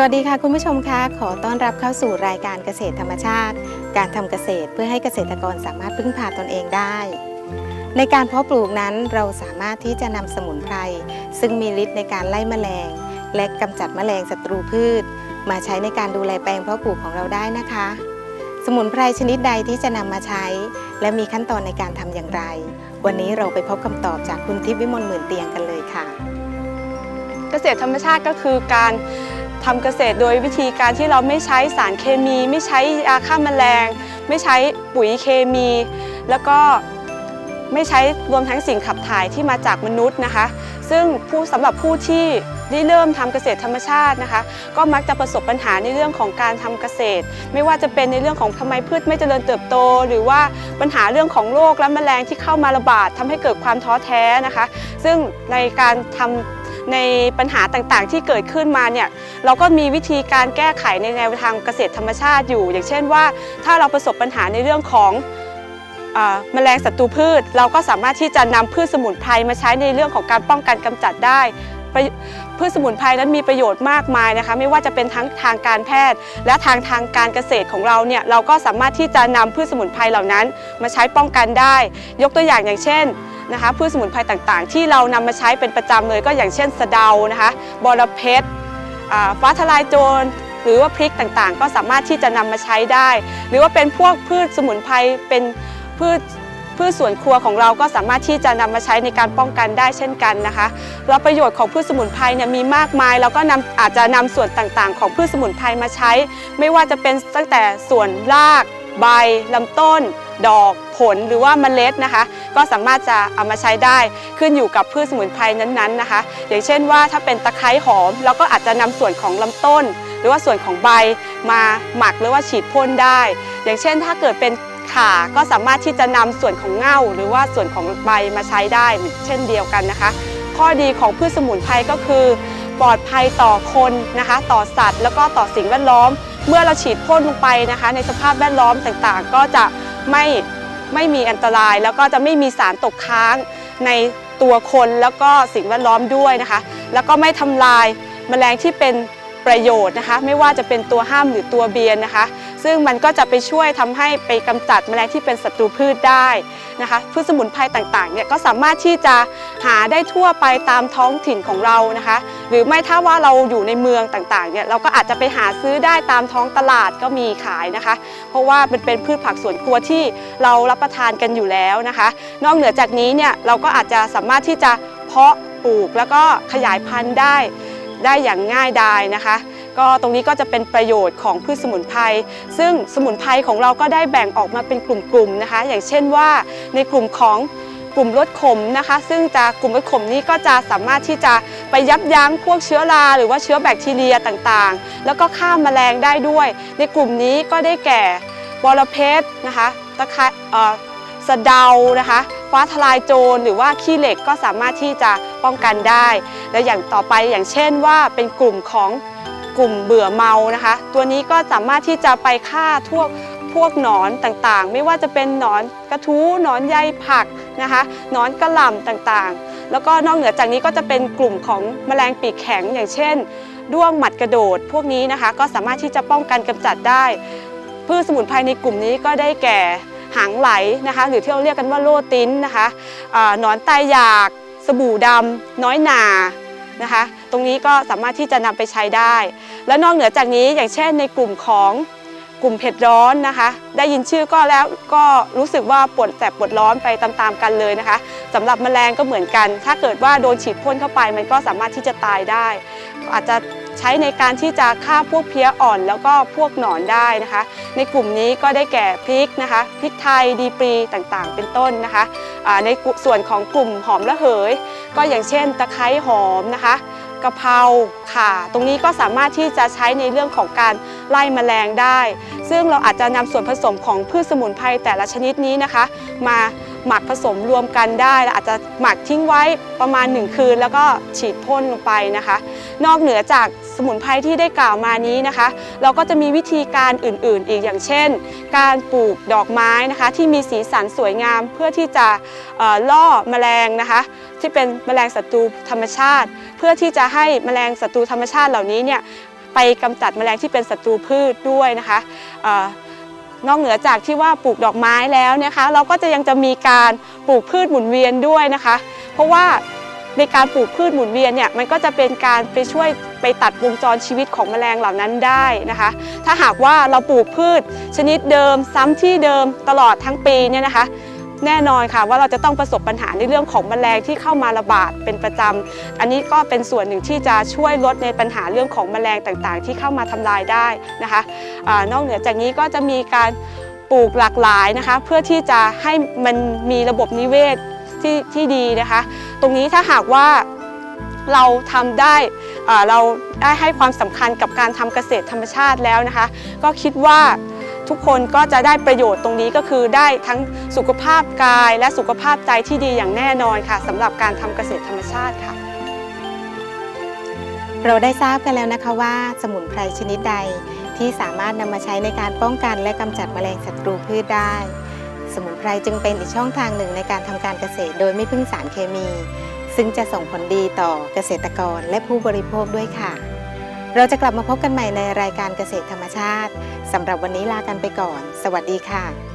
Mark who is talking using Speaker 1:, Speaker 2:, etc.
Speaker 1: สวัสดีค่ะคุณผู้ชมคะขอต้อนรับเข้าสู่รายการเกษตรธรรมชาติ การทำเกษตรเพื่อให้เกษตรกรสามารถพึ่งพาตนเองได้ ในการเพาะปลูกนั้นเราสามารถที่จะนำสมุนไพรซึ่งมีฤทธิ์ในการไล่แมลง และกำจัดแมลงศัตรูพืช มาใช้ในการดูแลแปลงเพาะปลูกของเราได้นะคะ สมุนไพรชนิดใดที่จะนำมาใช้ และมีขั้นตอนในการทำอย่างไร วันนี้เราไปพบคำตอบจากคุณทิพย์วิมลหมื่นเตียงกันเลยค่ะ
Speaker 2: เกษตรธรรมชาติก็คือการ ทำเกษตรโดยวิธีการที่เราไม่ใช้สารเคมี ไม่ใช้ยาฆ่าแมลง ไม่ใช้ปุ๋ยเคมี แล้วก็ไม่ใช้รวมทั้งสิ่งขับถ่ายที่มาจากมนุษย์นะคะ ซึ่งผู้สำหรับผู้ที่ได้เริ่มทำเกษตรธรรมชาตินะคะ ก็มักจะประสบปัญหาในเรื่องของการทำเกษตร ไม่ว่าจะเป็นในเรื่องของทำไมพืชไม่เจริญเติบโต หรือว่าปัญหาเรื่องของโรคและแมลงที่เข้ามาระบาดทำให้เกิดความท้อแท้นะคะ ซึ่งในการทำ ในปัญหาต่างๆ ที่เกิดขึ้นมาเนี่ยเราก็มีวิธีการแก้ไขในแนวทางเกษตรธรรมชาติอยู่ อย่างเช่นว่า ถ้าเราประสบปัญหาในเรื่องของอ่าแมลงศัตรูพืช เราก็สามารถที่จะนำพืชสมุนไพรมาใช้ในเรื่องของการป้องกันกำจัดได้พืชสมุนไพรนั้นมีประโยชน์มากมายนะคะ ไม่ว่าจะเป็นทั้งทางการแพทย์ และทางทางการเกษตรของเราเนี่ยเราก็สามารถที่จะนำพืชสมุนไพรเหล่านั้น มาใช้ป้องกันได้ ยกตัวอย่างอย่างเช่น นะคะพืชสมุนไพรต่างๆ ที่เรานำมาใช้เป็นประจำเลยก็อย่างเช่นสะเดานะคะบอระเพ็ดฟ้าทลายโจรหรือว่าพริกต่างๆ ก็สามารถที่จะนำมาใช้ได้ หรือว่าเป็นพวกพืชสมุนไพรเป็นพืชพืชสวนครัวของเราก็สามารถที่จะนำมาใช้ในการป้องกันได้เช่นกันนะคะแล้วประโยชน์ของพืชสมุนไพรเนี่ยมีมากมายเราก็นำอาจจะนำส่วนต่างๆ ของพืชสมุนไพรมาใช้ ไม่ว่าจะเป็นตั้งแต่ส่วนราก ใบลำต้น ดอกผลหรือว่าเมล็ดนะคะ ก็สามารถจะเอามาใช้ได้ขึ้นอยู่กับพืชสมุนไพรนั้นๆนะคะ อย่างเช่นว่าถ้าเป็นตะไคร้หอมเราก็อาจจะนำส่วนของลำต้น หรือว่าส่วนของใบมาหมักหรือว่าฉีดพ่นได้ อย่างเช่นถ้าเกิดเป็นข่าก็สามารถที่จะนำส่วนของเง่า หรือว่าส่วนของใบมาใช้ได้เช่นเดียวกันนะคะ ข้อดีของพืชสมุนไพรก็คือ ปลอดภัยต่อคนนะคะ ต่อสัตว์ แล้วก็ต่อสิ่งแวดล้อม เมื่อเราฉีดพ่นลงไปนะคะ ในสภาพแวดล้อมต่างๆ ก็จะไม่ไม่มีอันตราย แล้วก็จะไม่มีสารตกค้างในตัวคนแล้วก็สิ่งแวดล้อมด้วยนะคะ แล้วก็ไม่ทำลายแมลงที่เป็นประโยชน์นะคะ ไม่ว่าจะเป็นตัวห้ามหรือตัวเบียนนะคะ ซึ่งมันก็จะไปช่วยทำให้ไปกำจัดแมลงที่เป็นศัตรูพืชได้นะคะพืชสมุนไพรต่างๆเนี่ยก็สามารถที่จะหาได้ทั่วไปตามท้องถิ่นของเรานะคะ หรือไม่ถ้าว่าเราอยู่ในเมืองต่างๆเนี่ยเราก็อาจจะไปหาซื้อได้ตามท้องตลาดก็มีขายนะคะ เพราะว่ามันเป็นพืชผักสวนครัวที่เรารับประทานกันอยู่แล้วนะคะ นอกเหนือจากนี้เนี่ยเราก็อาจจะสามารถที่จะเพาะปลูกแล้วก็ขยายพันธุ์ได้ได้อย่างง่ายดายนะคะ ก็ตรงนี้ก็จะเป็นประโยชน์ของพืชสมุนไพรซึ่งสมุนไพรของเราก็ได้แบ่งออกมาเป็นกลุ่มๆนะคะ อย่างเช่นว่าในกลุ่มของกลุ่มลดขมนะคะ ซึ่งจะกลุ่มลดขมนี้ก็จะสามารถที่จะไปยับยั้งพวกเชื้อราหรือว่าเชื้อแบคทีเรียต่างๆ แล้วก็ฆ่าแมลงได้ด้วย ในกลุ่มนี้ก็ได้แก่บอระเพ็ดนะคะตะไคร้เอ่สะเดานะคะฟ้าทลายโจรหรือว่าขี้เหล็กก็สามารถที่จะป้องกันได้ และอย่างต่อไปอย่างเช่นว่าเป็นกลุ่มของ กลุ่มเบื่อเมานะคะ ตัวนี้ก็สามารถที่จะไปฆ่าทั่วพวกหนอนต่างๆ ไม่ว่าจะเป็นหนอนกระทู้หนอนใยผักนะคะหนอนกระหล่ำต่างๆ แล้วก็นอกเหนือจากนี้ก็จะเป็นกลุ่มของแมลงปีกแข็งอย่างเช่นด้วงหมัดกระโดด พวกนี้นะคะก็สามารถที่จะป้องกันกำจัดได้ พืชสมุนไพรในกลุ่มนี้ก็ได้แก่หางไหลนะคะ หรือที่เราเรียกกันว่าโลติ้นนะคะหนอนตายอยาก สบู่ดำน้อยหนา นะคะ ตรงนี้ก็สามารถที่จะนำไปใช้ได้ และนอกเหนือจากนี้อย่างเช่นในกลุ่มของกลุ่มเผ็ดร้อนนะคะ ได้ยินชื่อก็แล้วก็รู้สึกว่าปวดแสบปวดร้อนไปตามๆกันเลยนะคะสำหรับแมลงก็เหมือนกัน ถ้าเกิดว่าโดนฉีดพ่นเข้าไปมันก็สามารถที่จะตายได้ อาจจะ ใช้ในการที่จะฆ่าพวกเพี้ยอ่อนแล้วก็พวกหนอนได้นะคะ ในกลุ่มนี้ก็ได้แก่พริกนะคะพริกไทยดีปรีต่างๆ เป็นต้นนะคะในส่วนของกลุ่มหอมระเหย ก็อย่างเช่นตะไคร้หอมนะคะกะเพราข่าตรงนี้ก็สามารถที่จะใช้ในเรื่องของการไล่แมลงได้ ซึ่งเราอาจจะนำส่วนผสมของพืชสมุนไพรแต่ละชนิดนี้นะคะ มาหมักผสมรวมกันได้และอาจจะหมักทิ้งไว้ประมาณ 1 คืน แล้วก็ฉีดพ่นลงไปนะคะ นอกเหนือจาก สมุนไพรที่ได้กล่าวมานี้นะคะ เราก็จะมีวิธีการอื่นๆ อีกอย่างเช่น การปลูกดอกไม้นะคะ ที่มีสีสันสวยงามเพื่อที่จะล่อแมลงนะคะ ที่เป็นแมลงศัตรูธรรมชาติ เพื่อที่จะให้แมลงศัตรูธรรมชาติเหล่านี้เนี่ยไปกำจัดแมลงที่เป็นศัตรูพืชด้วยนะคะนอกเหนือจากที่ว่าปลูกดอกไม้แล้วนะคะ เราก็จะยังจะมีการปลูกพืชหมุนเวียนด้วยนะคะ เพราะว่าในการปลูกพืชหมุนเวียนเนี่ยมันก็จะเป็นการไปช่วย ไปตัดวงจรชีวิตของแมลงเหล่านั้นได้นะคะ ถ้าหากว่าเราปลูกพืชชนิดเดิมซ้ำที่เดิมตลอดทั้งปีเนี่ยนะคะแน่นอนค่ะว่าเราจะต้องประสบปัญหาในเรื่องของแมลงที่เข้ามาระบาดเป็นประจำ อันนี้ก็เป็นส่วนหนึ่งที่จะช่วยลดในปัญหาเรื่องของแมลงต่างๆ ที่เข้ามาทำลายได้นะคะอนอกเหนือจากนี้ก็จะมีการปลูกหลากหลายนะคะ เพื่อที่จะให้มันมีระบบนิเวศที่ที่ดีนะคะ ตรงนี้ถ้าหากว่าเราทำได้ เราได้ให้ความสำคัญกับการทำเกษตรธรรมชาติแล้วนะคะ ก็คิดว่าทุกคนก็จะได้ประโยชน์ตรงนี้ก็คือได้ทั้งสุขภาพกายและสุขภาพใจที่ดีอย่างแน่นอนค่ะสำหรับการทำเกษตรธรรมชาติค่ะ
Speaker 1: เราได้ทราบกันแล้วนะคะว่าสมุนไพรชนิดใดที่สามารถนำมาใช้ในการป้องกันและกำจัดแมลงศัตรูพืชได้ สมุนไพรจึงเป็นอีกช่องทางหนึ่งในการทำการเกษตรโดยไม่พึ่งสารเคมี ซึ่งจะส่งผลดีต่อเกษตรกรและผู้บริโภคด้วยค่ะ เราจะกลับมาพบกันใหม่ในรายการเกษตรธรรมชาติสำหรับวันนี้ลากันไปก่อน สวัสดีค่ะ